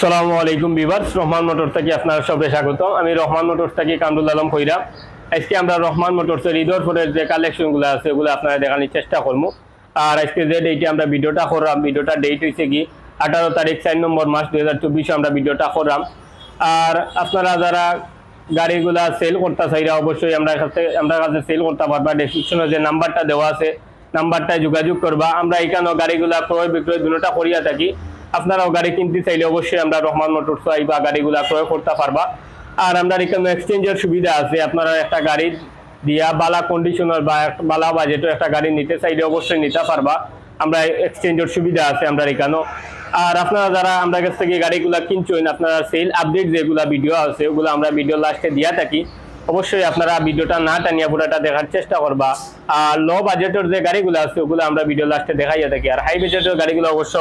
সালামু আলাইকুম বিভার্স রহমান মোটর থেকে আপনার সবাই স্বাগত আমি রহমান মোটর থেকে কামরুল আলম কইরা আজকে আমরা রহমান মোটরসের ঈদর ফোরের যে কালেকশনগুলো আছে, ওগুলো আপনারা দেখানোর চেষ্টা করব। আর আজকে যে ডেটে আমরা ভিডিওটা করলাম, ভিডিওটা ডেট হয়েছে কি? আঠারো তারিখ চার নম্বর মাস দু হাজার চব্বিশে আমরা ভিডিওটা করলাম। আর আপনারা যারা গাড়িগুলা সেল করতে চাইরা অবশ্যই আমরা কাছে আমরা কাছে সেল করতে পারবা। ডেসক্রিপশনে যে নাম্বারটা দেওয়া আছে নাম্বারটায় যোগাযোগ করবা। আমরা এখানেও গাড়িগুলা ক্রয় বিক্রয় দুটোটা করিয়া থাকি। আপনারাও গাড়ি কিনতে চাইলে অবশ্যই আমরা রহমান মোটর মোটরস আইবা গাড়িগুলা ক্রয় করতে পারবা। আর আমরা এখানে এক্সচেঞ্জের সুবিধা আছে, আপনারা একটা গাড়ি দিয়া বালা কন্ডিশনার বা বালা বাজেটও একটা গাড়ি নিতে চাইলে অবশ্যই নিতে পারবা। আমরা এক্সচেঞ্জের সুবিধা আছে আমরা এখানেও। আর আপনারা যারা আমরা কাছ থেকে গাড়িগুলা কিনছেন, আপনারা সেল আপডেট যেগুলা ভিডিও আছে, ওগুলো আমরা ভিডিও লাস্টে দিয়া থাকি। অবশ্যই আপনারা ভিডিওটা না টানিয়া পুরোটা দেখার চেষ্টা করবা। আর লো বাজেটের যে গাড়িগুলো আছে, ওগুলো আমরা ভিডিও লাস্টে দেখাইয়া থাকি। আর হাই বাজেটের গাড়িগুলো অবশ্য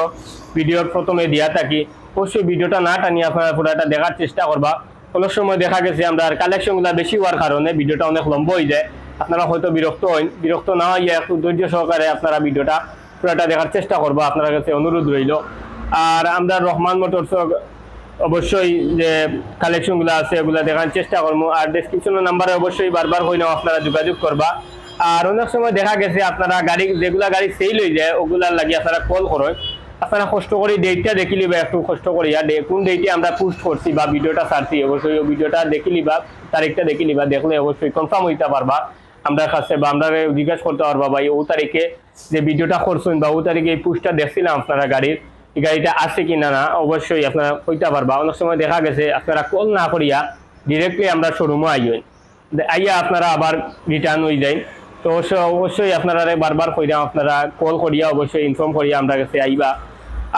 ভিডিওর প্রথমে দিয়া থাকি। অবশ্যই ভিডিওটা না টানিয়ে আপনারা পুরোটা দেখার চেষ্টা করবা। অনেক সময় দেখা গেছে আমরা আর কালেকশনগুলো বেশি হওয়ার কারণে ভিডিওটা অনেক লম্বা হয়ে যায়। আপনারা হয়তো বিরক্ত হন বিরক্ত না হইয়া একটু ধৈর্য সহকারে আপনারা ভিডিওটা পুরোটা দেখার চেষ্টা করবা। আপনার কাছে অনুরোধ রইল। আর আমরা রহমান মোটরস অবশ্যই যে কালেকশনগুলো আছে, এগুলো দেখার চেষ্টা করব। আর ডেসক্রিপশনের নাম্বারে অবশ্যই বারবার হইলেও আপনারা যোগাযোগ করবা। আর অনেক সময় দেখা গেছে, আপনারা গাড়ি, যেগুলা গাড়ি সেল হয়ে যায়, ওগুলার লাগি আপনারা কল করেন আপনারা কষ্ট করে ডেটটা দেখি লিবা একটু কষ্ট করিয়া ডে কোন ডেটে আমরা পোস্ট করছি বা ভিডিওটা ছাড়ছি, অবশ্যই ওই ভিডিওটা দেখি লিবা তারিখটা দেখি লিবা দেখলে অবশ্যই কনফার্ম হইতে পারবা। আমরা কাছে বা আমরা জিজ্ঞাসা করতে পারবা, ভাই, ও তারিখে যে ভিডিওটা করছেন বা ও তারিখে এই পোস্টটা দেখছিলাম আপনারা গাড়ির। গাড়িটা আছে কি না না, অবশ্যই আপনারা কইতে পারবা। অনেক সময় দেখা গেছে, আপনারা কল না করিয়া ডিরেক্টলি আমরা শোরুমে আইয়েন আইয়া আপনারা আবার রিটার্ন হয়ে যায়। তো অবশ্যই আপনারা বারবার কইরা আপনারা কল করিয়া অবশ্যই ইনফর্ম করিয়া আমরা কাছে আইবা।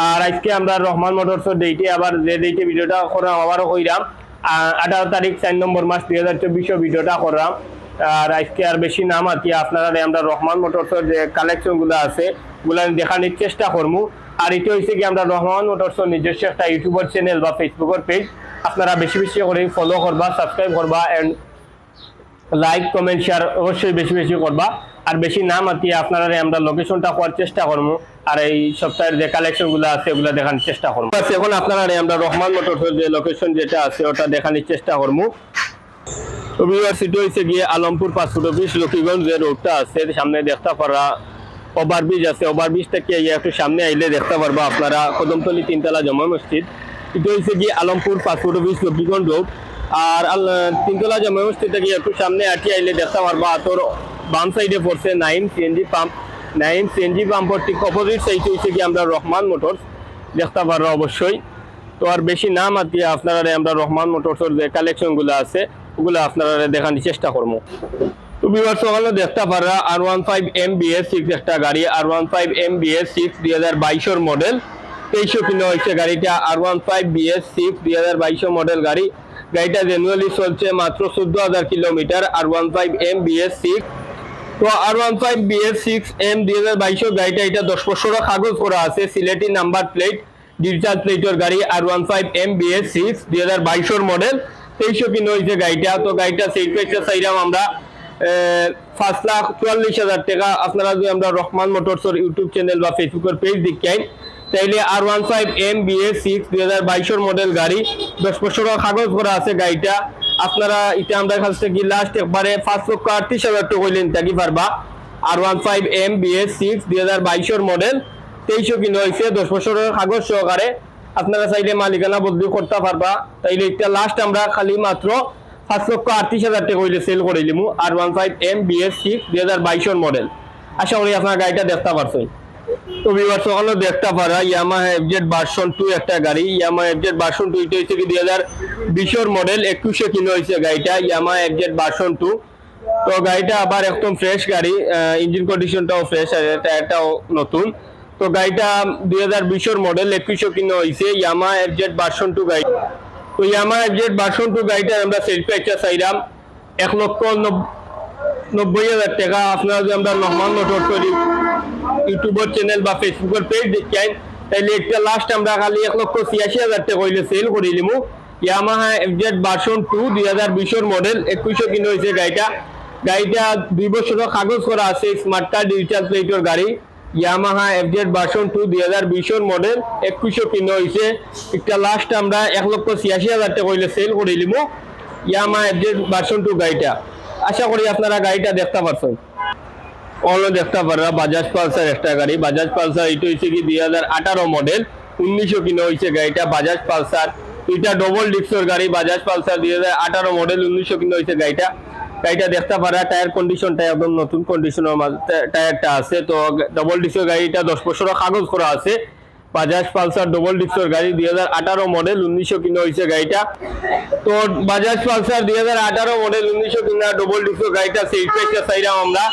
আর আজকে আমরা রহমান মোটরসের ডেটে আবার যে ডেটে ভিডিওটা করলাম, আবারও কইরাম। আঠারো তারিখ চার নম্বর মাস দুই হাজার চব্বিশে ভিডিওটা করলাম। আর আজকে আর বেশি নাম আতি আপনারা আমরা রহমান মোটরসের যে কালেকশনগুলো আছে ওগুলো দেখানোর চেষ্টা করব আর এটা হচ্ছে কি আমরা রহমান মোটরসের নিজস্ব একটা ইউটিউবের চ্যানেল বা ফেসবুকের পেজ আপনারা বেশি বেশি করে ফলো করবা সাবস্ক্রাইব করবা এন্ড লাইক কমেন্ট শেয়ার অবশ্যই বেশি বেশি করবা। আর বেশি না মাতিয়ে আপনারা আমরা লোকেশনটা করার চেষ্টা করব আর এই সপ্তাহের যে কালেকশনগুলো আছে ওগুলো দেখানোর চেষ্টা করব এখন আপনারা আমরা রহমান মোটরসের যে লোকেশন যেটা আছে, ওটা দেখানোর চেষ্টা করব রবিবার হয়েছে গিয়ে আলমপুর পাসপোর্ট অফিস, লক্ষ্মীগঞ্জ যে রোডটা আছে সামনে দেখতে পারা ওভারব্রিজ আছে ওভারব্রিজ থেকে একটু সামনে আইলে দেখতে পারবা আপনারা কদমতলি তিনতলা জমা মসজিদ। এটা হয়েছে গিয়ে Alampur passport office, Lakshmiganj road আর তিনতলা জমা মসজিদ থেকে একটু সামনে আটি আইলে দেখতে পারবা, তোর বাম সাইডে পড়ছে nine CNG pump nine CNG পাম্পর ঠিক অপোজিট সাইড হয়েছে গিয়ে আমরা রহমান মোটরস দেখতে পারব অবশ্যই। তো আর বেশি না মাতিয়া আপনারা আমরা রহমান মোটরসের যে কালেকশনগুলো আছে ওগুলো আপনারা দেখানোর চেষ্টা করব। তো বিবার সকালে দেখতে পারা R one five M BS six একটা গাড়ি। আর one five M BS six দুই হাজার মডেল তেইশশো কিলো হয়েছে গাড়িটা। R one five BS six দুই হাজার বাইশের মডেল গাড়ি। গাড়িটা জেনুয়ালি চলছে মাত্র চোদ্দ হাজার kilometre. R one five M BS six তো R one five BS six M দুই হাজার বাইশের গাড়িটা এটা দশ বছরের কাগজ করা আছে। সিলেটি নাম্বার প্লেট, ডিজিটাল প্লেটের গাড়ি। R one five M BS six দুই হাজার বাইশের মডেল তেইশশো কিলো হয়েছে গাড়িটা। তো গাড়িটা সেই পেয়েছে চাইলাম আমরা পাঁচ লাখ চুয়াল্লিশ হাজার টাকা। আপনারা যদি আমরা রহমান মোটরসের ইউটিউব চ্যানেল বা ফেসবুকের পেজ দেখাই তাইলে R one five M BS six দুই হাজার বাইশের মডেল গাড়ি, দশ বছরের কাগজ করা আছে গাড়িটা। আপনারা এটা আমরা কাছ থেকে লাস্ট একবারে পাঁচ লক্ষ আটত্রিশ হাজার টাকা হইলেন থাকি পারবা। R one five M BS six দুই হাজার বাইশের মডেল তেইশশো কিলো হয়েছে দশ বছরের কাগজ সহকারে। আপনারা চাইলে মালিকানা বদলি করতে পারবা। তাইলে এটা লাস্ট আমরা খালি মাত্র পাঁচ লক্ষ আটত্রিশ হাজার টাকা হইলে সেল করে দিমু। R one five M BS six দুই হাজার বাইশের মডেল আশা করি আপনার গাড়িটা দেখতে পারছেন। তো বিবার সকালে দেখতে পারা ইয়ামা এফজেড ভার্সন টু একটা গাড়ি। ইয়ামা এফজেড ভার্সন টু এটা হচ্ছে কি দুই হাজার বিশের মডেল একুশে কিলো হয়েছে গাড়িটা ইয়ামা এফজেড ভার্সন টু তো গাড়িটা আবার একদম ফ্রেশ গাড়ি ইঞ্জিন কন্ডিশনটাও ফ্রেশ আর টায়ারটাও নতুন। তো গাড়িটা দুই হাজার বিশের মডেল একুশে কিলো হয়েছে ইয়ামা এফজেড ভার্সন টু গাড়ি। তো ইয়ামা এফজেড ভার্সন টু গাড়িটা আমরা সেল প্যাকটা চাইলাম এক লক্ষ নব- নব্বই হাজার টাকা। আপনারা যদি আমরা নহমান মোটর করি, ইউটিউবের চ্যানেল বা ফেসবুকের পেজ দেখেন, তাইলে একটা লাস্ট আমরা খালি এক লক্ষ ছিয়াশি হাজার টাকা হইলে সেল করে দিমু। ইয়ামাহা এফজেড ভার্সন টু দুই হাজার বিশের মডেল একুশশো কিলো হয়েছে গাড়িটা। গাড়িটা দুই বছরের কাগজ করা আছে স্মার্ট কার্ড ডিজিটাল প্লেটের গাড়ি। ইয়ামাহা এফজেড ভার্সন টু দুই হাজার বিশের মডেল একুশশো কিনো হয়েছে একটা লাস্ট আমরা এক লক্ষ ছিয়াশি হাজার টাকা হইলে সেল করে ইয়ামাহা এফজেড ভার্সন টু গাড়িটা। আশা করি আপনারা গাড়িটা দেখতে পারছেন। অন্য দেখতে পারা বাজাজ পালসার একটা গাড়ি। বাজাজ পালসার এটা হচ্ছে কি দুই হাজার আঠারো মডেল উনিশশো কিনো হয়েছে গাড়িটা বাজাজ পালসার এটা ডবল ডিক্সর গাড়ি বাজাজ পালসার দুই হাজার আঠারো মডেল উনিশশো কিনো হয়েছে গাড়িটা। গাড়িটা দেখতে পারা টায়ার কন্ডিশনটা একদম নতুন কন্ডিশনের মাঝে টায়ারটা আছে। তো ডবল ডিক্সর গাড়িটা দশ বছরের কাগজ করা আছে। বাজাজ পালসার ডবল ডিক্সর গাড়ি, দুই হাজার আঠারো মডেল উনিশশো কিনো হয়েছে গাড়িটা। তো বাজাজ পালসার দুই হাজার আঠারো মডেল উনিশশো কিনা ডবল ডিক্সর গাড়িটা সেই প্রাইসটা চাইলাম আমরা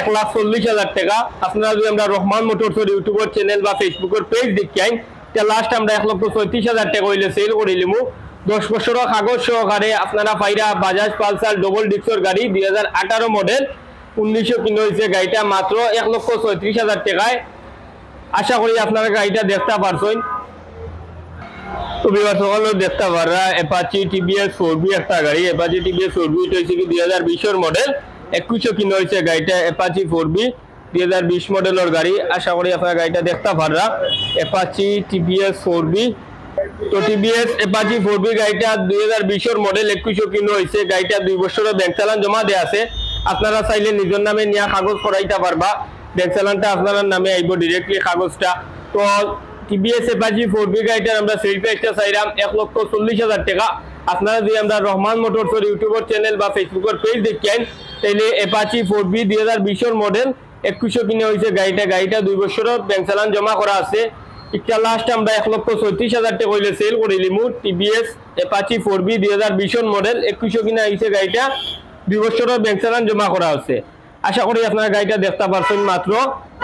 এক লাখ চল্লিশ হাজার টাকা। আপনারা যদি আমরা রহমান মোটরসের ইউটিউবের চ্যানেল বা ফেসবুকের পেজ দেখাই তা লাস্ট আমরা এক লক্ষ ছয়ত্রিশ হাজার টাকা হইলে সেল করিলিমু দশ বছরের কাগজ সহকারে আপনারা পাইরা বাজাজ পালসার ডবল ডিক্সর গাড়ি দুই হাজার আঠারো মডেল উনিশশো কিনো হয়েছে গাড়িটা মাত্র এক লক্ষ ছয়ত্রিশ হাজার টাকায়। আশা করি আপনারা গাড়িটা দেখতে পারছেন। সকলেও দেখতে পারা অ্যাপাচি টিবিএস ফোর বি একটা গাড়ি। অ্যাপাচি টিবিএস ফোর বি হয়েছে কি দুই হাজার বিশের মডেল একুশশো কিনো হয়েছে গাড়িটা অ্যাপাচি ফোর বি দুই হাজার বিশ মডেলের গাড়ি। আশা করি আপনারা গাড়িটা দেখতে পারা অ্যাপাচি টিবিএস ফোর বি তো টিবিএস অ্যাপাচি ফোর বি গাড়িটা দুই হাজার বিশের মডেল একুশশো কিনো হয়েছে গাড়িটা দুই বছরের ব্যাংক চালান জমা দেওয়া আছে। আপনারা চাইলে নিজের নামে নিয়ে কাগজ করাইতে পারবা ব্যাংক চালানটা আপনার নামে আইব ডিরেক্টলি কাগজটা। তো টিবিএস এপাচি ফোর বি গাড়িটার আমরা সেল প্রাইসটা চাইলাম এক লক্ষ চল্লিশ হাজার টাকা। আপনারা যদি আমরা রহমান মোটরসের ইউটিউবের চ্যানেল বা ফেসবুকের পেজ দেখেন তাহলে এপাচি ফোর বি দুই হাজার বিশের মডেল একুশশো কিনে হয়েছে গাড়িটা গাড়িটা দুই বছরের ব্যাংক চালান জমা করা আছে। একটা লাস্ট আমরা এক লক্ষ ছত্রিশ হাজার টাকা হইলে সেল করিলিমু টিবিএস এপাচি ফোর বি দুই হাজার বিশের মডেল একুশশো কিনা হয়েছে গাড়িটা। দুই বছরের ব্যাংক চালান জমা করা আছে আশা করি আপনারা গাড়িটা দেখতে পারছেন মাত্র।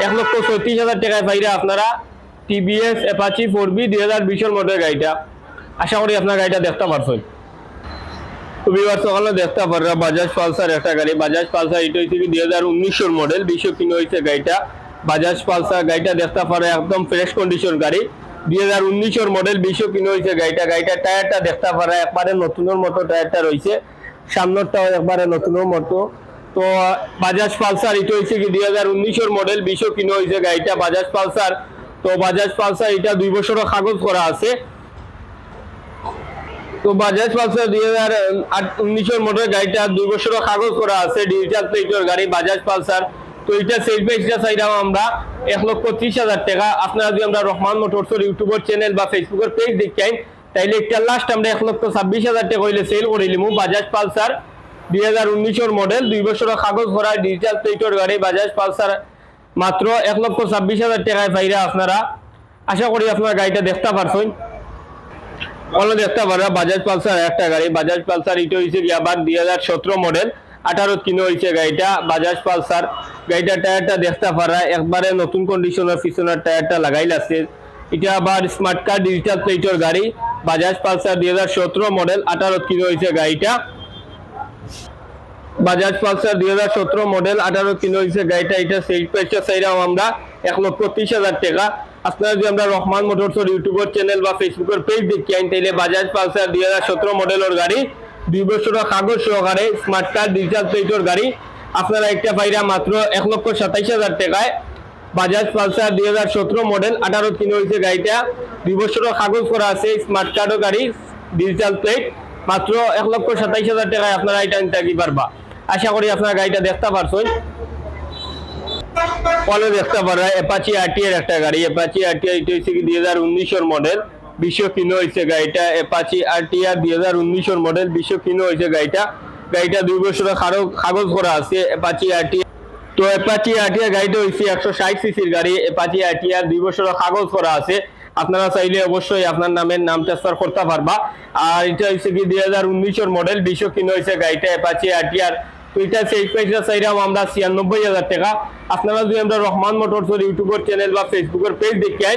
এক লক্ষ ছত্রিশ হাজার টাকায় পাইরা আপনারা টিবিএস এপাচি ফোর বি দুই হাজার বিশের মডেল গাড়িটা। আশা করি আপনার গাড়িটা দেখতে পারছেন। বিবার সকালে দেখতে পারা বাজাজ পালসার একটা গাড়ি। বাজাজ পালসার এটা হচ্ছে কি দুই হাজার উনিশের মডেল বিশো কিনে হয়েছে গাড়িটা। বাজাজ পালসার গাড়িটা দেখতে পারে একদম ফ্রেশ কন্ডিশন গাড়ি। দুই হাজার উনিশের মডেল বিশো কিনে হয়েছে গাড়িটা। গাড়িটা টায়ারটা দেখতে পারে, একবারে নতুনের মতো টায়ারটা রয়েছে। সামনেরটাও একবারে নতুনের মতো। তো, বাজাজ পালসার এটা হয়েছে কি, দুই হাজার উনিশের মডেল বিশো কিনে হয়েছে গাড়িটা বাজাজ পালসার। তো, বাজাজ পালসার এটা দুই বছরের কাগজ করা আছে। তো, বাজাজ পালসার দুই হাজার উনিশের মডেল গাড়িটা দুই বছরের কাগজ করা আছে ডিজিটাল প্লেটের গাড়ি বাজাজ পালসার। তো এটা সেল প্রাইসটা চাইলাম আমরা, এক লক্ষ ত্রিশ হাজার টাকা। আপনারা যদি আমরা রহমান মোটরসের ইউটিউবের চ্যানেল বা ফেসবুকের পেজ দেখেন, তাইলে একটা লাস্ট আমরা এক লক্ষ ছাব্বিশ হাজার টাকা হইলে সেল করিলিমু বাজাজ পালসার দুই হাজার উনিশের মডেল দুই বছরের কাগজ করা ডিজিটাল প্লেটের গাড়ি বাজাজ পালসার মাত্র এক লক্ষ ছাব্বিশ হাজার টাকায় পাইরা আপনারা। আশা করি আপনারা গাড়িটা দেখতে পারছেন। অন্য দেখতে পারা বাজাজ পালসার একটা গাড়ি। বাজাজ পালসার এটা হয়েছে আবার দুই হাজার সতেরো মডেল আঠারো কিনে হয়েছে গাড়িটা, বাজাজ পালসার। গাড়িটা টায়ারটা দেখতে পারা, একবারে নতুন কন্ডিশনের পিছনের টায়ারটা লাগাইল আছে। এটা আবার স্মার্ট কার্ড ডিজিটাল প্লেটের গাড়ি। বাজাজ পালসার দুই হাজার সতেরো মডেল আঠারো কিনে হয়েছে গাড়িটা। বাজাজ পালসার দুই হাজার সতেরো মডেল আঠারো কিলো হয়েছে গাড়িটা। এটা সেল প্রাইসটা চাইলাম আমরা এক লক্ষ ত্রিশ হাজার টাকা। আপনারা যদি আমরা রহমান মোটরসের ইউটিউবের চ্যানেল বা ফেসবুকের পেজ দেখি আইন তাইলে বাজাজ পালসার দুই হাজার সতেরো মডেলের গাড়ি দুই বছরের কাগজ সহকারে স্মার্ট কার্ড ডিজিটাল প্লেটের গাড়ি আপনারা একটা পাইরা মাত্র এক লক্ষ সাতাইশ হাজার টাকায় বাজাজ পালসার দুই হাজার সতেরো মডেল আঠারো কিনে হয়েছে গাড়িটা। দুই বছরের কাগজ করা আছে স্মার্ট কার্ডও গাড়ি ডিজিটাল প্লেট মাত্র এক লক্ষ সাতাইশ হাজার টাকায় আপনারা এটা নিতে পারবা আশা করি আপনারা গাড়িটা দেখতে পারছেন ফলে দেখতে পারা অ্যাপাচি আরটি এর একটা গাড়ি অ্যাপাচি আরটি এটা হচ্ছে কি দুই হাজার উনিশের মডেল বিশ্ব কিনো হয়েছে গাড়িটা আর দুই হাজার উনিশের মডেল বিশ্ব হয়েছে গাড়িটা। গাড়িটা দুই কাগজ করা আছে আরটি তো গাড়িটা হচ্ছে একশো ষাট সিসির গাড়ি দুই কাগজ করা আছে। আপনারা চাইলে অবশ্যই আপনার নামের নাম ট্রান্সফার করতে পারবা। আর এটা হচ্ছে কি দুই হাজার উনিশের মডেল বিশ্ব কিনে হয়েছে গাড়িটা অ্যাপাচি আরটিআর তো এটা সেই প্রাইসটা চাইলাম আমরা ছিয়ানব্বই হাজার টাকা। আপনারা যদি আমরা রহমান মোটরসের ইউটিউবের চ্যানেল বা ফেসবুকের পেজ দেখেন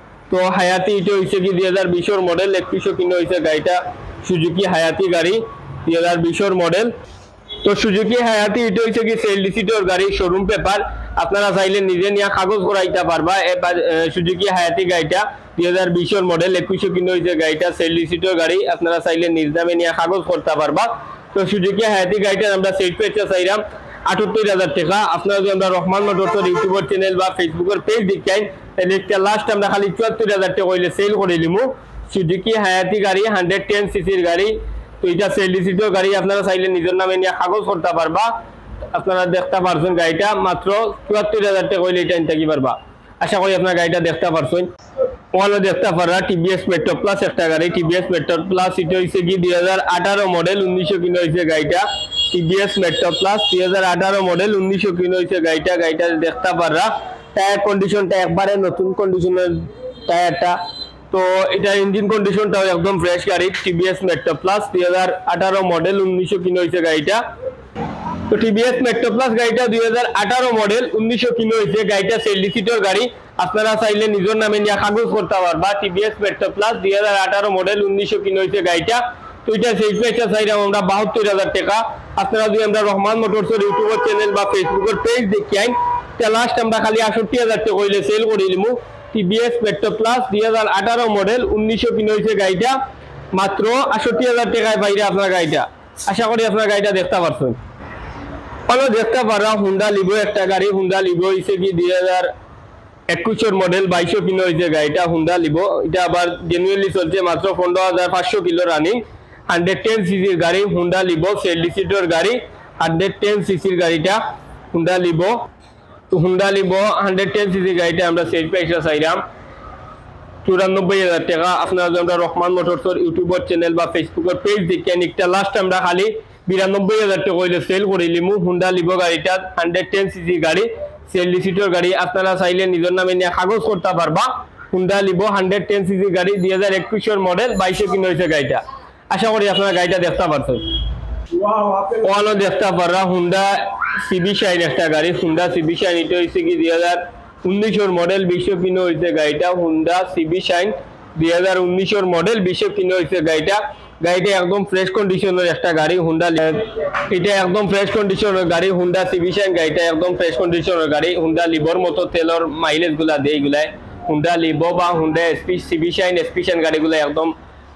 তো হায়াতি এটা হয়েছে কি দুই হাজার বিশোর মডেল একত্রিশশো কিনে হয়েছে গাড়িটা? সুজুকি হায়াতি গাড়ি, দুই হাজার বিশোর মডেল তো সুজুকি হায়াতি এটা হচ্ছে কি সেল ডিসিটোর গাড়ি শোরুম পেপার আপনারা চাইলে নিজে নিয়ে কাগজ করাইতে পারবা। সুজুকি হায়াতি গাড়িটা, দুই হাজার বিশের মডেল একুশশো কিনে হয়েছে গাড়িটা সেল ডিসিটোর গাড়ি। আপনারা চাইলে নিজ দামে নিয়ে কাগজ করতে পারবা। তো সুজুকি হায়াতি গাড়িটার আমরা সেল পেয়েছে চাইলাম আটাত্তর হাজার টাকা। আপনারা যদি আমরা রহমান মোটরসের ইউটিউবের চ্যানেল বা ফেসবুকের পেজ দেখাই তাহলে একটা লাস্ট আমরা খালি চুয়াত্তর হাজার টাকা হইলে সেল করে নিমু। সুজুকি হায়াতি গাড়ি হান্ড্রেড টেন সিসির গাড়ি। তো এটা সেলিসিটো গাড়ি আপনারা চাইলে নিজের নামে নিয়ে কাগজ করতে পারবা। আপনারা দেখতে পারছেন গাড়িটা, মাত্র চুয়াত্তর হাজার টাকা হইলে এটা থাকি পারবা। আশা করি আপনার গাড়িটা দেখতে পারছেন। ওখানে দেখতে পারা টিভিএস মেট্রো প্লাস একটা গাড়ি টিভিএস মেট্রো প্লাস এটা হয়েছে কি দুই হাজার আঠারো মডেল উনিশশো কিনে হয়েছে গাড়িটা। টিভিএস মেট্রো প্লাস দুই হাজার আঠারো মডেল উনিশশো কিনে হয়েছে গাড়িটা গাড়িটা দেখতে পারা টায়ার কন্ডিশনটা একবারে নতুন কন্ডিশনের টায়ারটা তো এটা ইঞ্জিন কন্ডিশনটাও একদম ফ্রেশ গাড়ি টিভিএস মেট্রো প্লাস দুই হাজার আঠারো মডেল উনিশশো কিনে হয়েছে গাড়িটা। তো টিভিএস মেট্রো প্লাস গাড়িটা দুই হাজার আঠারো মডেল উনিশশো কিলো হয়েছে গাড়িটা সেলডি সিটের গাড়ি। আপনারা চাইলে নিজের নামে নিয়ে কাগজ করতে পারবা টিভিএস মেট্রো প্লাস দুই হাজার আঠারো মডেল উনিশশো কিলো হয়েছে গাড়িটা। তো এটা সেই পেজটা চাইলাম আমরা, বাহাত্তর হাজার টাকা। আপনারা যদি আমরা রহমান মোটরসের ইউটিউবের চ্যানেল বা ফেসবুকের পেজ দেখি, আইন লাস্ট আমরা খালি আষট্টি হাজার টাকা হইলে সেল করে দিমু। টিভিএস মেট্রো প্লাস দুই হাজার আঠারো মডেল উনিশশো কিলো হয়েছে গাড়িটা। মাত্র আষট্টি হাজার টাকায় বাইরে আপনার গাড়িটা। আশা করি আপনার গাড়িটা দেখতে পারছেন। ভালো দেখতে পারা হুন্ডা লিবো একটা গাড়ি। হুন্ডা লিবো হয়েছে কি দুই হাজার একুশের মডেল বাইশো কিলো হয়েছে গাড়িটা হুন্ডা লিবো এটা আবার জেনুয়েনলি চলছে মাত্র পনেরো হাজার পাঁচশো কিলো রানিং হান্ড্রেড টেন সিসির গাড়ি হুন্ডা লিবো সেলডি সিটোর গাড়ি হান্ড্রেড টেন সিসির গাড়িটা হুন্ডা লিবো তো হুন্ডা লিবো হান্ড্রেড টেন সিসির গাড়িটা আমরা সেল প্রাইসটা চাইলাম। চুরানব্বই হাজার টাকা। আপনারা আমরা রহমান মোটরসের ইউটিউবের চ্যানেল বা ফেসবুকের পেজ দেখেন, একটা লাস্ট আমরা খালি বিরানব্বই হাজার টাকা হইলে সেল করে লিমু হুন্ডা লিবো গাড়িটা হান্ড্রেড টেন সিসি গাড়ি সেল ডিসিটোর গাড়ি আপনারা চাইলে নিজের নামে নিয়ে কাগজ করতে পারবা। Honda Livo hundred ten CC গাড়ি, দুই হাজার একুশের মডেল বাইশে কিনে হয়েছে গাড়িটা। আশা করি আপনারা গাড়িটা দেখতে পারছেন। ওয়ানো দেখতে পারা হুন্ডা সিবি শাইন একটা গাড়ি। হুন্ডা সিবি শাইন এটা হয়েছে কি দুই হাজার উনিশশোর মডেল বিশ্ব কিনে হয়েছে গাড়িটা। হুন্ডা সিবি শাইন দুই হাজার উনিশশোর মডেল বিশ্ব কিনে হয়েছে গাড়িটা। গাড়িটা একদম ফ্রেশ কন্ডিশনের একটা গাড়ি হুন্ডা এটা একদম ফ্রেশ কন্ডিশনের গাড়ি হুন্ডা সিবি শাইন গাড়িটা একদম ফ্রেশ কন্ডিশনের গাড়ি। হুন্ডা লিভর মতো তেলর মাইলেজগুলা দেয় এগুলাই হুন্ডা লিভো বা Honda SP CB Shine SP Shine গাড়িগুলো একদম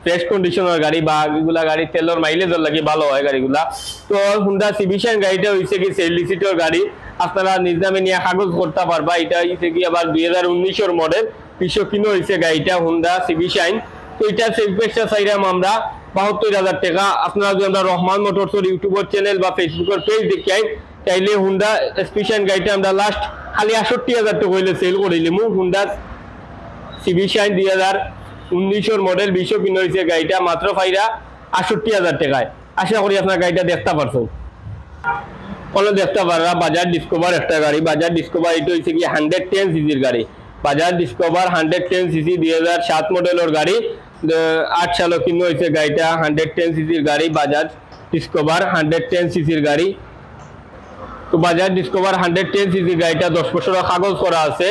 ফ্রেশ কন্ডিশনের গাড়ি বা এগুলা গাড়ি তেলের মাইলেজের লাগে ভালো হয় গাড়িগুলা। তো হুন্ডা সিভিশন গাড়িটা হয়েছে কি সেলিসিটোর গাড়ি। আপনারা নিজ নামে নিয়ে কাগজ করতে পারবা। এটা হয়েছে কি আবার দুই হাজার উনিশের মডেল বিশ্ব কিনো হয়েছে গাড়িটা হুন্ডা সিভিশাইন তো এটা সেলফেক্সটা চাইলাম আমরা বাহাত্তর হাজার টাকা। আপনারা যদি আমরা রহমান মোটরসের ইউটিউবের চ্যানেল বা ফেসবুকের পেজ দেখি তাইলে হুন্ডা স্পেশাল গাড়িটা আমরা লাস্ট খালি আষট্টি হাজার টাকা হইলে সেল করে নিলাম হুন্ডা সিভিশাইন দুই হাজার উনিশশোর মডেল বিশ্ব কিনে হয়েছে গাড়িটা মাত্র ফাইরা আষট্টি হাজার টাকায়। আশা করি আপনার গাড়িটা দেখতে পারছেন কোনো দেখতে পারা বাজার ডিসকভার একটা গাড়ি। বাজার ডিসকভার এটা হয়েছে কি হান্ড্রেড টেন সিসির গাড়ি। বাজার ডিসকভার হান্ড্রেড টেন সিসি দুই হাজার সাত মডেলের গাড়ি। আট সালে কিনে হয়েছে গাড়িটা? হান্ড্রেড টেন সিসির গাড়ি বাজাজ ডিসকভার হান্ড্রেড টেন সিসির গাড়ি। তো বাজার ডিসকভার হান্ড্রেড টেন সিসি গাড়িটা দশ বছরের কাগজ করা আছে।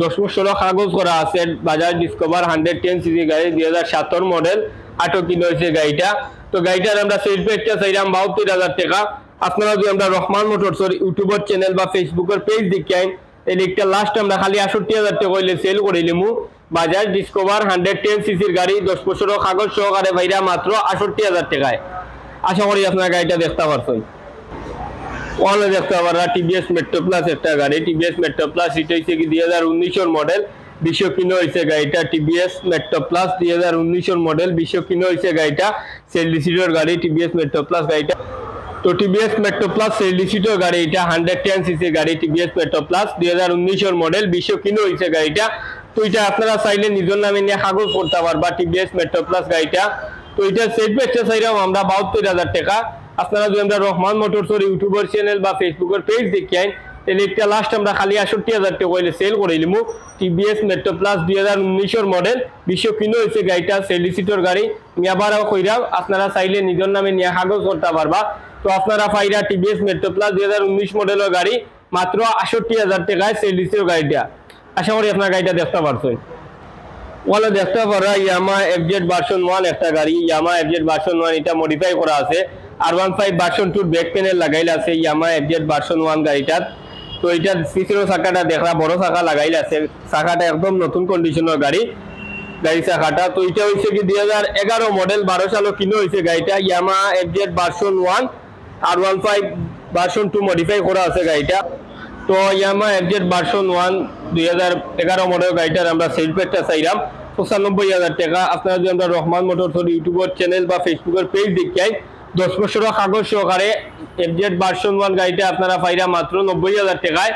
দশ বছরের কাগজ করা আছে, Bajaj Discover hundred ten CC গাড়ি দুই হাজার সাতর মডেল আটো কিলো হয়েছে গাড়িটা। তো গাড়িটার আমরা সেল পেজটা চাইলাম বাহাত্তর হাজার টাকা। আপনারা যদি আমরা রহমান মোটরসের ইউটিউবের চ্যানেল বা ফেসবুকের পেজ দেখাই, এই লিখটা লাস্ট আমরা খালি আষট্টি হাজার টাকা হইলে সেল করে লিমু। বাজাজ ডিসকভার হান্ড্রেড টেন সিসির গাড়ি, দশ বছরের কাগজ সহকারে ভাইরা মাত্র আষট্টি হাজার টাকায়। আশা করি আপনার গাড়িটা দেখতে পারছেন। ওয়ালে দেখতে পারা টিভিএস মেট্রো প্লাস একটা গাড়ি। টিভিএস মেট্রো প্লাস এটা হচ্ছে কি দুই হাজার উনিশের মডেল বিশ্ব কিনো হয়েছে গাড়িটা টিভিএস মেট্রো প্লাস দুই হাজার উনিশের মডেল বিশ্ব কিনো হয়েছে গাড়িটা সেলডিসিটোর গাড়ি টিভিএস মেট্রো প্লাস গাড়িটা। তো টিভিএস মেট্রো প্লাস সেলডিসিটোর গাড়ি এটা হান্ড্রেড টেন সিসি গাড়ি টিভিএস মেট্রো প্লাস দুই হাজার উনিশের মডেল বিশ্ব কিনো হয়েছে গাড়িটা। তো এটা আপনারা চাইলে নিজের নামে নিয়ে কাগজ করতে পারবা টিভিএস মেট্রো প্লাস গাড়িটা। তো এটা সেট পেজটা চাইলাম আমরা বাহাত্তর হাজার টাকা। আপনারা যদি আমরা রহমান মোটরসের ইউটিউবের চ্যানেল বা ফেসবুকের পেজ দেখেন তাহলে একটা লাস্ট আমরা খালি আষট্টি হাজার টাকা হইলে সেল করে নিমু টিভিএস মেট্রো প্লাস দুই হাজার উনিশের মডেল বিশ্ব কিনো হয়েছে গাড়িটা সেলিসিটোর গাড়ি। আমি আবারও কইরাম, আপনারা চাইলে নিজের নামে নিয়ে কাগজ করতে পারবা। তো আপনারা পাইরা টিভিএস মেট্রো প্লাস দুই হাজার উনিশ মডেলের গাড়ি, মাত্র আষট্টি হাজার টাকায় সেলিসিটোর গাড়িটা। আশা করি আপনার গাড়িটা দেখতে পারছেন। ওয়ালা দেখতে পারা ইয়ামা এফজেড ভার্সন ওয়ান একটা গাড়ি। ইয়ামা এফজেড ভার্সন ওয়ান এটা মডিফাই করা আছে। আর ওয়ান ফাইভ ভার্সন টুর ব্যাক প্যানেল লাগাইল আছে ইয়ামা এফজেড ভার্সন ওয়ান গাড়িটার তো এটা পিছনের চাকাটা দেখলা, বড় চাকা লাগাইল আছে। চাকাটা একদম নতুন কন্ডিশনের গাড়ি গাড়ি চাকাটা। তো এটা হয়েছে কি দুই হাজার এগারো মডেল বারো সালও কিনো হয়েছে গাড়িটা। Yamaha FZ version one R one five version two modify করা আছে গাড়িটা। তো ইয়ামা এফজেড ভার্সন ওয়ান দুই হাজার এগারো মডেল গাড়িটার আমরা সেল প্যাকটা চাইলাম পঁচানব্বই হাজার টাকা। আপনারা যদি আমরা রহমান মোটরসের ইউটিউবের চ্যানেল বা ফেসবুকের পেজ দেখাই দশ বছরের কাগজ সহকারে এফজেড ভার্সন ওয়ান গাড়িটা আপনারা পাইরা মাত্র নব্বই হাজার টাকায়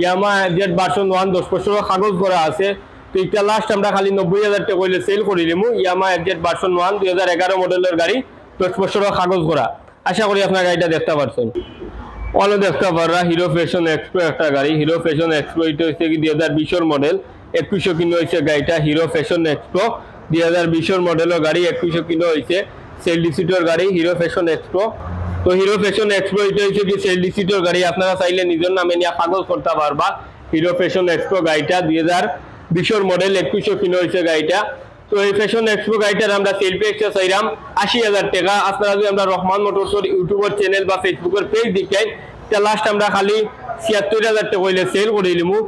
ইয়ামা এফজেড ভার্সন ওয়ান দশ বছরের কাগজ করা আছে। তো এটা লাস্ট আমরা খালি নব্বই হাজার টাকা হইলে সেল করে দিমু। ইয়ামা এফজেড ভার্সন ওয়ান দুই হাজার এগারো মডেলের গাড়ি দশ বছরের কাগজ করা। আশা করি আপনার গাড়িটা দেখতে পারছেন। অন্য দেখতে পাররা হিরো ফ্যাশন এক্সপ্রো একটা গাড়ি। হিরো ফ্যাশন এক্সপ্রো এটা হচ্ছে কি দুই হাজার বিশের মডেল একুশশো কিলো হয়েছে গাড়িটা। হিরো ফ্যাশন এক্সপ্রো দুই হাজার বিশের মডেলের গাড়ি একুশশো কিলো হয়েছে। সেল ডিসিটোর গাড়ি হিরো ফ্যাশন এক্সপ্রো তো হিরো ফ্যাশন এক্সপ্রো এটা হচ্ছে কি সেল ডিসিটোর গাড়ি, আপনারা চাইলে নিজের নামে নিয়ে পাগল করতে পারবা। হিরো ফ্যাশন এক্সপ্রো গাড়িটা দুই হাজার বিশের মডেল একুশশো কিলো হয়েছে গাড়িটা। তো এই ফ্যাশন এক্সপো গাড়িটার আমরা সেলফি একটা চাইলাম আশি হাজার টাকা। আপনারা যদি আমরা রহমান মোটরসের ইউটিউবের চ্যানেল বা ফেসবুকের পেজ দেখাই তা লাস্ট আমরা খালি ছিয়াত্তর হাজার টাকা হইলে সেল করে দিলিমু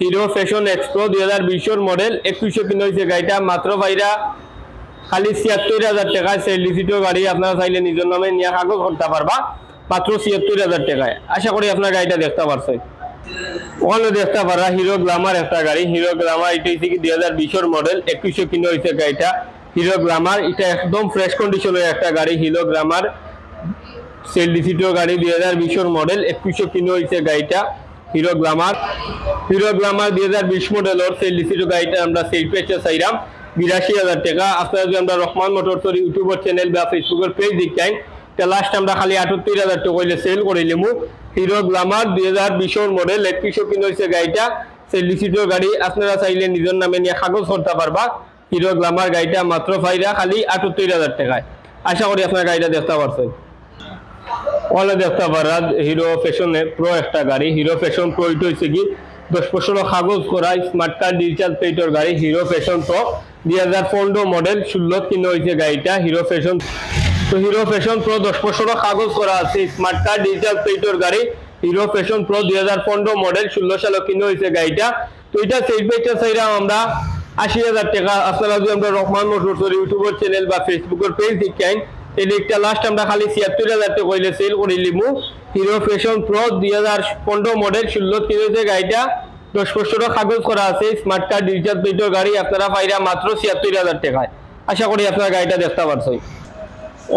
হিরো ফ্যাশন এক্সপ্রো দুই হাজার বিশের মডেল একুশশো কিলো হয়েছে গাড়িটা। মাত্র ভাইরা খালি ছিয়াত্তর হাজার টাকায় ডিসিটো গাড়ি আপনারা চাইলে নিজের নামে নিয়ে কাগজ করতে পারবা। মাত্র ছিয়াত্তর হাজার টাকায়। আশা করি আপনার গাড়িটা দেখতে পারছেন। ওখানে দেখতে পারা হিরো গ্লামার একটা গাড়ি। হিরো গ্লামার, এটা হচ্ছে কি দুই হাজার বিশের মডেল একুশশো কিলো হয়েছে গাড়িটা। হিরো গ্লামার, এটা একদম ফ্রেশ কন্ডিশনের একটা গাড়ি। হিরো গ্লামার সেল ডিসিটো গাড়ি দুই হাজার বিশের মডেল একুশশো কিলো হয়েছে গাড়িটা। Hero Glamour. হিরো গ্লামার দুই হাজার বিশ মডেলের সেল ডিসিটো গাড়িটা আমরা সেল পেয়েছে চাইলাম। বিরাশি হাজার টাকা। আপনারা যদি আমরা রহমান মোটরসের ইউটিউবের চ্যানেল বা ফেসবুকের পেজ দেখাই তা লাস্ট আমরা খালি আটাত্তর হাজার টাকা হইলে সেল করে নিমু। হিরো গ্লামার দুই হাজার বিশের মডেল একত্রিশশো কিলো হয়েছে গাড়িটা। সেই লিসিটোর গাড়ি আপনারা চাইলে নিজের নামে নিয়ে কাগজ করতে পারবা। হিরো গ্লামার গাড়িটা মাত্র ফাইরা খালি আটাত্তর হাজার টাকায়। আশা করি আপনার গাড়িটা দেখতে পারছেন। অনেক দেখতে পারা হিরো ফ্যাশন প্রো একটা গাড়ি। হিরো ফ্যাশন প্রো এটা হচ্ছে কি, দশ বছরের কাগজ করা স্মার্ট কার্ড ডিজিটাল প্লেটর গাড়ি, হিরো ফ্যাশন প্রো দুই হাজার পনেরো মডেল ষোলো কিলো হয়েছে গাড়িটা হিরো ফ্যাশন তো হিরো ফ্যাশন প্রো দশ বছরের কাগজ করা আছে স্মার্ট কার্ড ডিজিটাল প্লেটর গাড়ি। হিরো ফ্যাশন প্রো দুই হাজার পনেরো মডেল ষোলো সালে কিনো হয়েছে গাড়িটা। তো এটা সেই পেজটা চাইলাম আমরা আশি হাজার টাকা। আপনারা যদি আমরা রহমান মোটরসের ইউটিউবের চ্যানেল বা ফেসবুকের পেজ দেখাই তাহলে একটা লাস্ট আমরা খালি ছিয়াত্তর হাজার টাকা কইলে সেল করে লিমু হিরো ফ্যাশন প্রো দুই হাজার পনেরো মডেল ষোলো কিনো হয়েছে গাড়িটা। দশ কাগজ করা আছে স্মার্ট কার্ড ডিজিটাল প্লেটর গাড়ি, আপনারা পাইরা মাত্র ছিয়াত্তর হাজার টাকায়। আশা করি আপনারা গাড়িটা দেখতে পারছেন।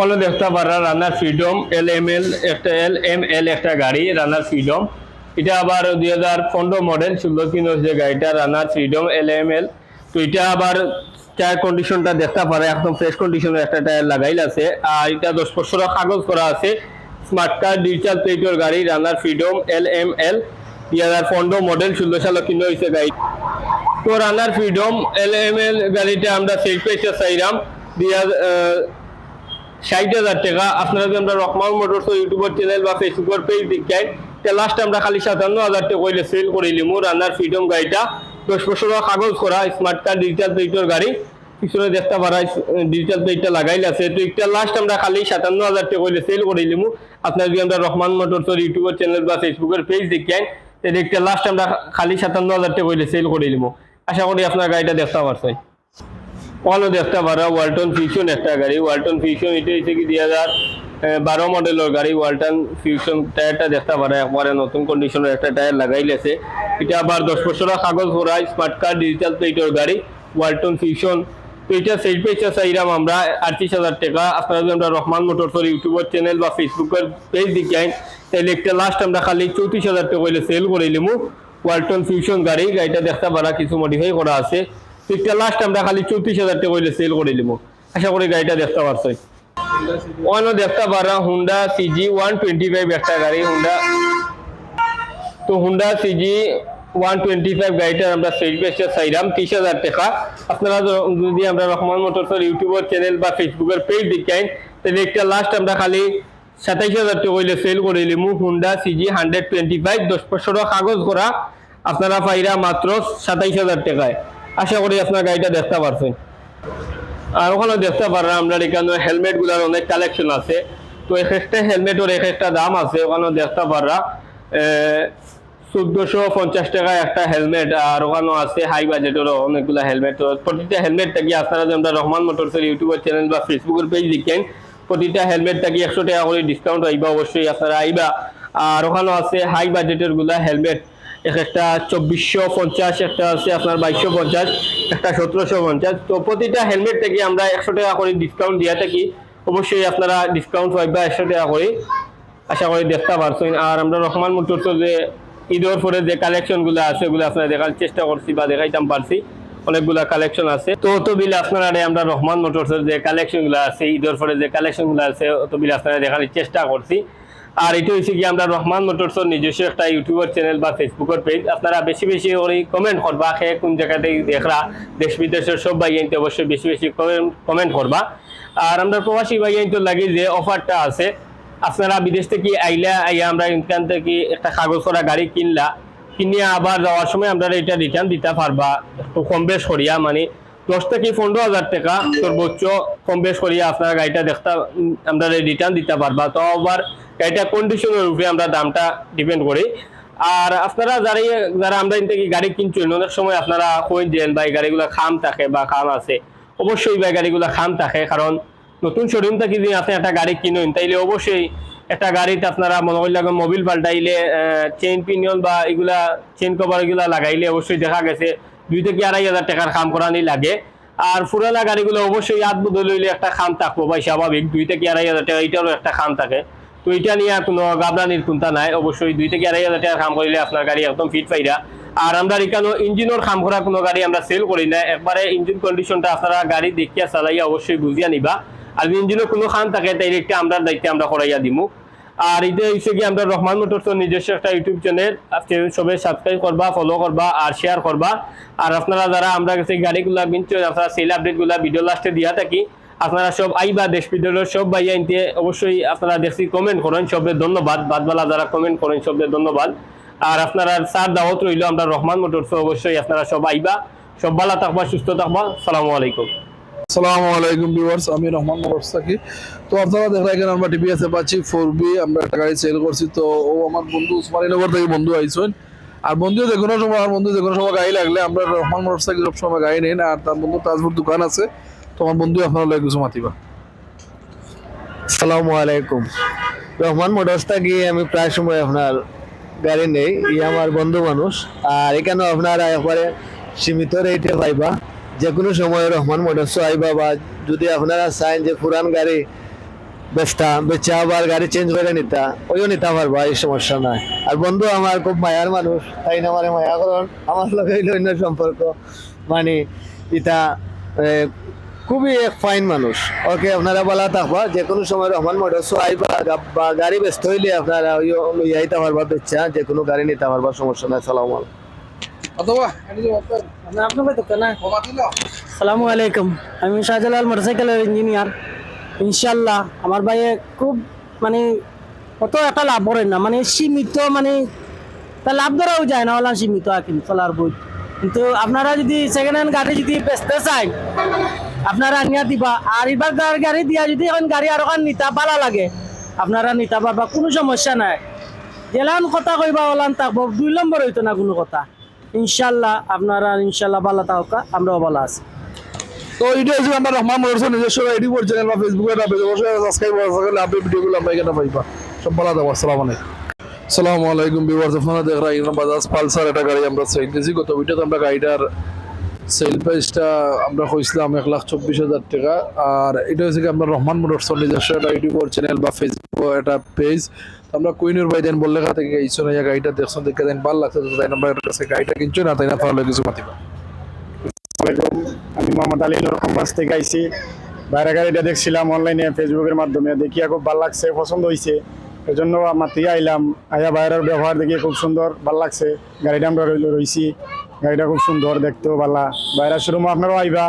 অনেক দেখতে পারা রানার ফ্রিডম এল এম এল একটা এল এম এল একটা গাড়ি রানার ফ্রিডম এটা আবার দুই হাজার পনেরো মডেল ষোলো কিলো হচ্ছে গাড়িটা রানার ফ্রিডম এল এম এল তো এটা আবার টায়ার কন্ডিশনটা দেখতে পারে, একদম ফ্রেশ কন্ডিশনের একটা টায়ার লাগাইল আছে। আর এটা দশ বছরের কাগজ করা আছে স্মার্ট কার্ড ডিজিটাল প্লেটর গাড়ি রানার ফ্রিডম এল এম এল দুই হাজার মডেল ষোলো সালে কিলো হয়েছে গাড়ি তো রানার ফ্রিডম এল এম এল গাড়িটা আমরা সেল পেয়েছে চাইলাম দুই হাজার ষাট হাজার টাকা। আপনারা যদি আমরা রহমান মোটরস ইউটিউবের চ্যানেল বা ফেসবুকের পেজ দেখাই, তা লাস্ট আমরা খালি সাতান্ন হাজার টাকা কইলে সেল করে নিমু রানার ফ্রিডম গাড়িটা। দশ বছরের কাগজ করা স্মার্ট কার্ড ডিজিটাল প্লেটের গাড়ি। পিছনে দেখতে পারা ডিজিটাল প্লেটটা লাগাইল আছে তো একটা লাস্ট আমরা খালি সাতান্ন হাজার টাকা কইলে সেল করে নিমু আপনারা যদি আমরা রহমান মোটরসের ইউটিউবের চ্যানেল বা ফেসবুকের পেজ দেখাই একটা লাস্ট আমরা খালি সাতান্ন হাজার টাকা কইলে সেল করে নিমু আশা করি আপনার গাড়িটা দেখতে পারছেন। অনেক দেখতে পারা ওয়ালটন ফিউশন একটা গাড়ি। ওয়ালটন ফিউশন এটা হচ্ছে কি দুই হাজার বারো মডেলের গাড়ি। ওয়ালটন ফিউশন টায়ারটা দেখতে পারে, একবারে নতুন কন্ডিশনের একটা টায়ার লাগাইলেছে। এটা আবার দশ বছরের কাগজ ভরা স্মার্ট কার্ড ডিজিটাল প্লেটের গাড়ি। ওয়ালটন ফিউশন তো এটা সেল পেজটা চাইলাম আমরা আটত্রিশ হাজার টাকা। আপনারা যদি আমরা রহমান মোটরসের ইউটিউবের চ্যানেল বা ফেসবুকের পেজ দেখাই তাহলে একটা লাস্ট আমরা খালি চৌত্রিশ হাজার টাকা হইলে সেল করে নিমু ওয়ালটন ফিউশন গাড়ি, গাড়িটা দেখতে পারা কিছু মডিফাই করা আছে। একটা লাস্ট আমরা খালি চৌত্রিশ হাজার টাকা হইলে সেল করে নিব আশা করি গাড়িটা দেখতে পারছ। অন্য দেখতে পারা Honda CG one twenty five একটা গাড়ি হুন্ডা তো Honda CG one twenty five গাড়িটার আমরা সেল পেয়েছে চাইলাম তিরিশ হাজার টাকা। আপনারা যদি আমরা রহমান মোটরসের ইউটিউবের চ্যানেল বা ফেসবুকের পেজ দেখাই তাহলে একটা লাস্ট আমরা খালি সাতাইশ হাজার টাকা হইলে সেল করে নিমু Honda CG hundred twenty five দশ বছরের কাগজ করা। আপনারা পাইরা মাত্র সাতাইশ হাজার টাকায়। আশা করি আপনার গাড়িটা দেখতে পারছেন। আর ওখানে দেখতে পারেন আমরা এখানে হেলমেটগুলার অনেক কালেকশন আছে। তো এক একটা হেলমেটের এক একটা দাম আছে ওখানে দেখতে পারা চোদ্দশো পঞ্চাশ টাকা একটা হেলমেট আর ওখানে আছে হাই বাজেটেরও অনেকগুলো হেলমেট। প্রতিটা হেলমেট থাকি আপনারা যে আমরা রহমান মোটরসের ইউটিউবের চ্যানেল বা ফেসবুকের পেজ দেখেন। প্রতিটা হেলমেট থাকি একশো টাকা করে ডিসকাউন্ট আইবা অবশ্যই আপনারা আইবা আর ওখানে আছে হাই বাজেটেরগুলা হেলমেট। এক একটা চব্বিশশো পঞ্চাশ, একটা আছে আপনার বাইশশো পঞ্চাশ, একটা সতেরোশো পঞ্চাশ। তো প্রতিটা হেলমেট থেকে আমরা একশো টাকা করে ডিসকাউন্ট দিয়ে থাকি। অবশ্যই আপনারা ডিসকাউন্ট পাইবা একশো টাকা করে। আশা করি দেখতে পারছেন। আর আমরা রহমান মোটরস যে ঈদের পরে যে কালেকশনগুলো আছে ওগুলো আপনারা দেখার চেষ্টা করছি বা দেখাইতাম পারছি। অনেকগুলা কালেকশন আছে। তো অত বিলে আপনারা আমরা রহমান মোটরসের যে কালেকশনগুলো আছে, ঈদের পরে যে কালেকশনগুলো আছে অত বিলে আপনারা দেখার চেষ্টা করছি। আর এটা হচ্ছে কি, আমরা রহমান মোটরসের নিজস্ব একটা ইউটিউবের চ্যানেল বা ফেসবুকের পেজ আপনারা বেশি বেশি ওই কমেন্ট করবা সে কোন জায়গাতে দেখরা দেশ বিদেশের সব ভাই আইনতে অবশ্যই বেশি বেশি কমেন্ট করবা। আর আমরা প্রবাসী ভাই আইনতে লাগি যে অফারটা আছে আপনারা বিদেশ থেকে আইলা, আইয়া আমরা এখান থেকে একটা কাগজ করা গাড়ি কিনলা কিনিয়া আবার যাওয়ার সময় আমরা এটা রিটার্ন দিতে পারবা। একটু কম বেশ করিয়া মানে দশ থেকে পনেরো হাজার টাকা সর্বোচ্চ কম বেশ করিয়া আপনারা গাড়িটা দেখতে আমরা রিটার্ন দিতে পারবা। তো আবার গাড়িটা কন্ডিশনের উপরে আমরা দামটা ডিপেন্ড করি। আর আপনারা যারা যারা আমরা থেকে গাড়ি কিনছেন অনেক সময় আপনারা কই দেন বা এই গাড়িগুলো খাম থাকে বা খাম আছে। অবশ্যই বা গাড়িগুলো খাম থাকে, কারণ নতুন শোরুম থেকে যদি আপনি একটা গাড়ি কিনুন, তাইলে অবশ্যই একটা গাড়িতে আপনারা মনে করলে মোবিল পাল্টাইলে চেইন পিনিয়ন বা এগুলা চেইন কভার এগুলা লাগাইলে অবশ্যই দেখা গেছে দুই থেকে আড়াই হাজার টাকার খাম করানি লাগে। আর ফুরালা গাড়িগুলো অবশ্যই হাত বদল হইলে একটা খাম থাকব ভাই, স্বাভাবিক। দুই থেকে আড়াই হাজার টাকা, এটারও একটা খাম থাকে। তো এটা নিয়ে কোনো গাবরানির চিন্তা নাই। অবশ্যই দুই থেকে আড়াই হাজার টাকা খাম করলে আপনার গাড়ি একদম ফিট পাইরা। আর আমরা এখানে ইঞ্জিনের খাম করা কোনো গাড়ি আমরা সেল করি না। একবারে ইঞ্জিন কন্ডিশনটা আপনারা গাড়ি দেখিয়া চালাইয়া অবশ্যই বুঝিয়া নিবা। আর ইঞ্জিনের কোনো খান থাকে তাইলে একটা আমরা দায়িত্বে আমরা করাইয়া দিমু। আর এটা হচ্ছে কি, আমরা রহমান মোটরস নিজস্ব একটা ইউটিউব চ্যানেল সবাই সাবস্ক্রাইব করবা ফলো করবা আর শেয়ার করবা। আর আপনারা যারা আমরা কাছে গাড়িগুলা কিনছেন আপনারা সেল আপডেটগুলা ভিডিও লাস্টে দিয়া থাকি, আপনারা সব আইবা, দেশ বিদেশের সব ভাইয়া ইনতে অবশ্যই আপনারা দেখছি কমেন্ট করেন সবের ধন্যবাদ। বাদবালা যারা কমেন্ট করেন সবদের ধন্যবাদ। আর আপনারা স্যার দাওয়াত রইল, আমরা রহমান মোটরস অবশ্যই আপনারা সব আইবা, সব ভালো থাকবা, সুস্থ থাকবা। সালামু আলাইকুম। আসসালামু আলাইকুম ভিউয়ার্স, আমি রহমান মোটরস থাকি তো আপনারা দেখেন এখানে আমরা টিভিএসে পাচ্ছি ফোর বি আমরা একটা গাড়ি সেল করছি। তো ও আমার বন্ধু উসমানীনগর থেকে বন্ধু আইসেন আর বন্ধু, যে কোনো সময়, আমার বন্ধু, যে কোনো সময় গাড়ি লাগলে আমরা রহমান মোটরস থেকে সব সময় গাড়ি নেন। আর তার বন্ধু ট্রান্সপোর্ট দোকান আছে। তো আমার বন্ধু, আপনারা লাগে কিছু মাতিবা। আসসালামু আলাইকুম। রহমান মোটরস থেকে আমি প্রায় সময় আপনার গাড়ি নেই। ই আমার বন্ধু মানুষ। আর এখানে আপনারা একবারে সীমিত রেটে পাইবা। যে কোনো সময় রহমান মোটরস আইবা বা যদি আপনারা চান যে পুরান গাড়ি বেচতা, বেচা আবার গাড়ি চেঞ্জ করে নিতা, ওইও নিতে পারবা এই সমস্যা নাই। আর বন্ধু, আমার খুব মায়ার মানুষ, তাই না আমার মায়া করণ আমার লগে অন্য সম্পর্ক মানে ইটা খুবই এক ফাইন মানুষ। ওকে, আপনারা বলা থাকবা যে কোনো সময় রহমান মোটরস আইবা বা গাড়ি ব্যস্ত হইলে আপনারা লইয়া আইতে পারবা বেচা যে কোনো গাড়ি নিতে পারবা সমস্যা নাই, সালাম আলাইকুম। সালামু আলাইকুম। আমি শাহজালাল মোটরসাইকেলের ইঞ্জিনিয়ার ইনশাল্লাহ আমার ভাইয়ে খুব মানে অত একটা লাভ করেন না। মানে সীমিত মানে তা লাভ ধরাও যায় না ওলা সীমিত আকিম চলার বই। কিন্তু আপনারা যদি সেকেন্ড হ্যান্ড গাড়ি যদি বেচতে চাই আপনারা নিয়া দিবা। আর এবার গাড়ি দিয়া যদি এখন গাড়ি আর ওখান নিতা পালা লাগে আপনারা নিতা পারবা কোনো সমস্যা নাই। জেলান কথা কইবা ওলান থাকব দুই নম্বর হইতো না কোনো কথা। ইনশাল্লাহ আপনারা ইনশাল্লাহ ভালো তাহকা আমরাও ভালো আছি। তো এটা হচ্ছে আমার রহমান মোটরস নিজস্ব ইউটিউব চ্যানেল বা ফেসবুকে এটা পেজ অবশ্যই সাবস্ক্রাইব করে আপনি ভিডিওগুলো আমরা এখানে পাইবা। সব ভালো থাকব আসসালামু আলাইকুম। আসসালামু আলাইকুম বিভার্স আপনারা দেখ রাখেন বাজাজ পালসার একটা গাড়ি আমরা সাইড দিয়েছি। গত ভিডিওতে আমরা গাড়িটার সেল প্রাইসটা আমরা কইছিলাম এক লাখ চব্বিশ হাজার টাকা। আর এটা হচ্ছে কি আমরা রহমান মোটরস নিজস্ব একটা ইউটিউব চ্যানেল বা ফেসবুক একটা পেজ আমরা কুইনুর ভাই দেন বললে থেকে গেছো না গাড়িটা দেখছ, দেখে দেন, ভালো লাগছে তাই আমরা কাছে গাড়িটা কিনছো, না তাই না তাহলে কিছু মাতিবা আমি মোহাম্মদ আলী রকমবাস থেকে আইছি। বাইরে গাড়িটা দেখছিলাম অনলাইনে ফেসবুকের মাধ্যমে। দেখিয়া খুব ভালো লাগছে, পছন্দ হয়েছে এই জন্য আমার থেকে আইলাম। আইয়া বাইরের ব্যবহার দেখে খুব সুন্দর, ভালো লাগছে। গাড়িটা আমরা রইছি। গাড়িটা খুব সুন্দর দেখতেও ভালো বাইরের শোরুমও আপনারও আইবা।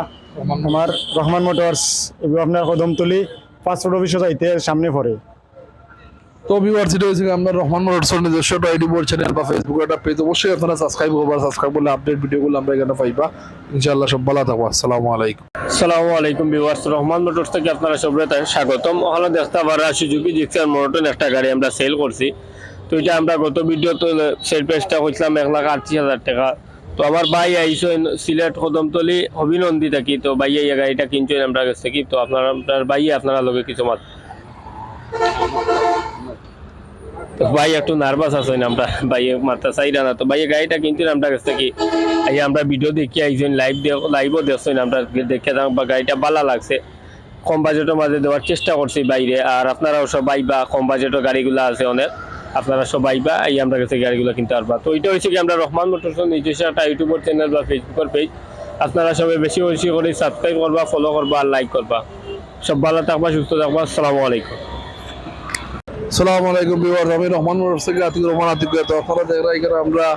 আমার রহমান মোটরস এগুলো আপনার কদমতলি পাঁচশো অফিসও যাইতে সামনে পড়ে। তো ভিউয়ার্স এটা হয়েছে আমরা রহমান মোটরসের নিজস্ব আইডি বোর্ড চ্যানেল বা ফেসবুক একটা পেজ অবশ্যই আপনারা সাবস্ক্রাইব করবা সাবস্ক্রাইব করলে আপডেট ভিডিওগুলো আমরা এখানে পাইবা। ইনশাআল্লাহ সব ভালো থাকব। আসসালামু আলাইকুম। সালামু আলাইকুম বিওয়ার্স রহমান মোটরস থেকে আপনারা সবাই স্বাগতম। ওখানে দেখতে পারা সুজুকি জিক্সার মোটর একটা গাড়ি আমরা সেল করছি। তো এটা আমরা গত ভিডিও তো সেল প্রাইসটা হয়েছিলাম এক লাখ আটত্রিশ হাজার টাকা। তো আমার ভাই আইসো সিলেট কদমতলি, অভিনন্দী থাকি। তো ভাই এই গাড়িটা কিনছেন, আমরা কাছ থেকে তো আপনারা আপনার ভাই আপনারা লগে কিছু মাত ভাই একটু নার্ভাস আছেন আমরা। ভাইয়ে মাথা চাইরা না। তো ভাইয়ে গাড়িটা কিনছেন, আমরা কাছ থেকে এই আমরা ভিডিও দেখি আইছেন লাইভ লাইভও দেখছেন আমরা দেখে গাড়িটা ভালো লাগছে। কম বাজেটের মাঝে দেওয়ার চেষ্টা করছি বাইরে আর আপনারাও সবাই বা কম বাজেটের গাড়িগুলো আছে অনেক। আপনারা সবাই বা এই আমরা কাছে গাড়িগুলো কিনতে পারবা। তো এটা হচ্ছে কি আমরা রহমান মোটরস নিজস্ব একটা ইউটিউবের চ্যানেল বা ফেসবুকের পেজ আপনারা সবাই বেশি বেশি করে সাবস্ক্রাইব করবা ফলো করবা আর লাইক করবা। সব ভালো থাকবা, সুস্থ থাকবা, আসসালামু আলাইকুম। সালামু আলাইকুম ভিউয়ার্স, আমি রহমান মোটরস থেকে আতিক রহমান আতিক তো আপনারা দেখরা আমরা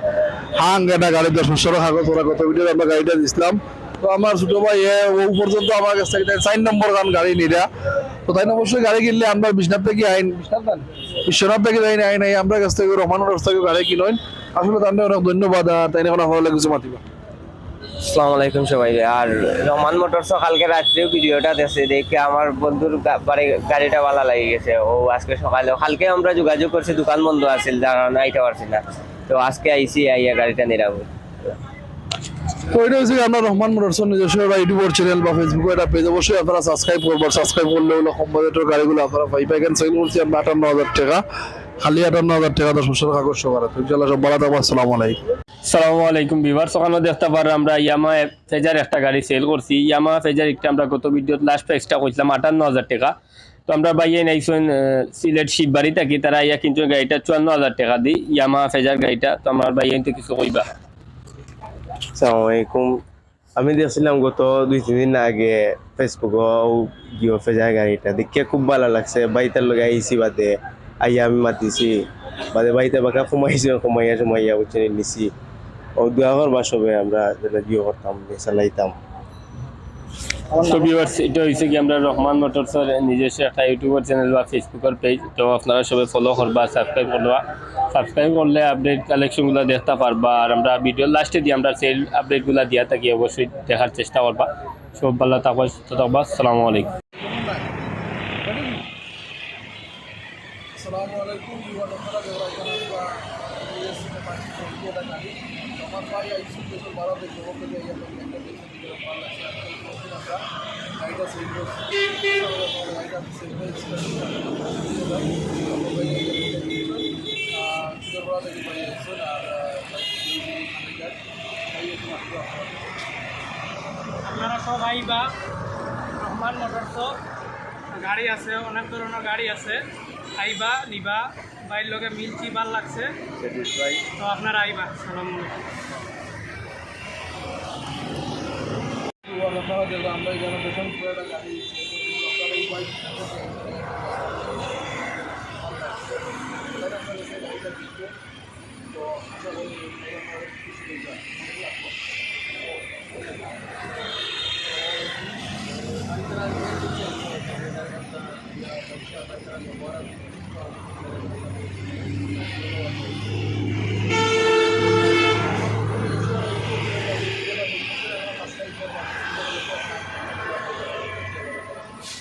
হাং গাড়ি দশ বছর কাগজ ওরা কত ভিডিও আমরা গাড়িটা দিছিলাম। তো আমার ছোট ভাই ও পর্যন্ত আমার কাছ থেকে চার নম্বর গান গাড়ি নিরা। তো তাই অবশ্যই গাড়ি কিনলে আমরা বিশ্বনাথ থেকে আইন, বিশ্বনাথ থেকে যাই নাই নাই আমরা কাছ থেকে, রহমান মোটরস থেকে গাড়ি কিনেন আসলে তার অনেক ধন্যবাদ, আর তাই না ভালো লাগে কিছু মাতিবা। আসসালামু আলাইকুম সবাই, আর রহমান মোটরস কালকে রাত্রেও ভিডিওটা দেখছে দেখে আমার বন্ধুর বাড়ি, গাড়িটা ভালো লাগে গেছে। ও আজকে সকালে কালকে আমরা যোগাযোগ করছি, দোকান বন্ধ আছিল যার কারণে আইতে পারছি না। তো আজকে আইসি আইয়া গাড়িটা নিরাবো। আমরা চ্যানেল বা ফেসবুকে সাবস্ক্রাইব সাবস্ক্রাইব করলে আটান্ন হাজার টাকা, খালি হাজার টাকা আমরা ইয়ামা একটা গাড়ি সেল করছি। একটা আমরা গত হাজার টাকা। তো আমরা থাকি, তারা কিন্তু গাড়িটা চুয়ান্ন হাজার টাকা দিই ইয়ামা ফেজার গাড়িটা। তো আমার বাইয়ে কিছু কইবা। আলাইকুম আমি দেখছিলাম গত দুই, তিন দিন আগে ফেসবুকে জিও ফেজায় গাড়িটা। দেখে খুব ভালো লাগছে। বাড়িতে লোক আইসি বাদে। আইয়া আমি মাতিছি। বাদে বাড়িতে বাকা কমাইছি কমাইয়া সোমাইয়া বুঝছি নিছি। ও দোয়া করবা সবে আমরা যেটা জিও করতাম চালাইতাম। তো ভিউয়ার্স এটা হয়েছে কি আমরা রহমান মোটরসের নিজস্ব একটা ইউটিউবের চ্যানেল বা ফেসবুকের পেজ তো আপনারা সবাই ফলো করবা সাবস্ক্রাইব করবা। সাবস্ক্রাইব করলে আপডেট কালেকশনগুলো দেখতে পারবা আর আমরা ভিডিও লাস্টে দিয়ে আমরা সেল আপডেটগুলো দিয়া থাকি অবশ্যই দেখার চেষ্টা করবা। সব ভালো থাকবা সুস্থ থাকবা আসসালামু আলাইকুম। আসসালামু আলাইকুম বিভাগ আপনারা যারা এখানে আমরা বিএসসি তে পাচ্ছি এটা গাড়ি আমার ভাই আইসি দেশে ভালো দেখে ওকে যাই আমরা একটা দেখে দিলে ভালো লাগছে আমরা গাড়িটা সেল করছি গাড়িটা আমি সেল করেছি সুন্দরবড়া থেকে বাড়ি আসছেন আর আপনারা সবাই বা রহমান মোটরস গাড়ি আছে অনেক ধরনের গাড়ি আছে। আইবা নিবা বাইর লগে মিলছি ভালো লাগছে। তো আপনারা আইবা সালাম আপনারা যেগুলো আমরা এই জনপ্রেশন পুরোটা জানি তো আশা করি গাড়িটা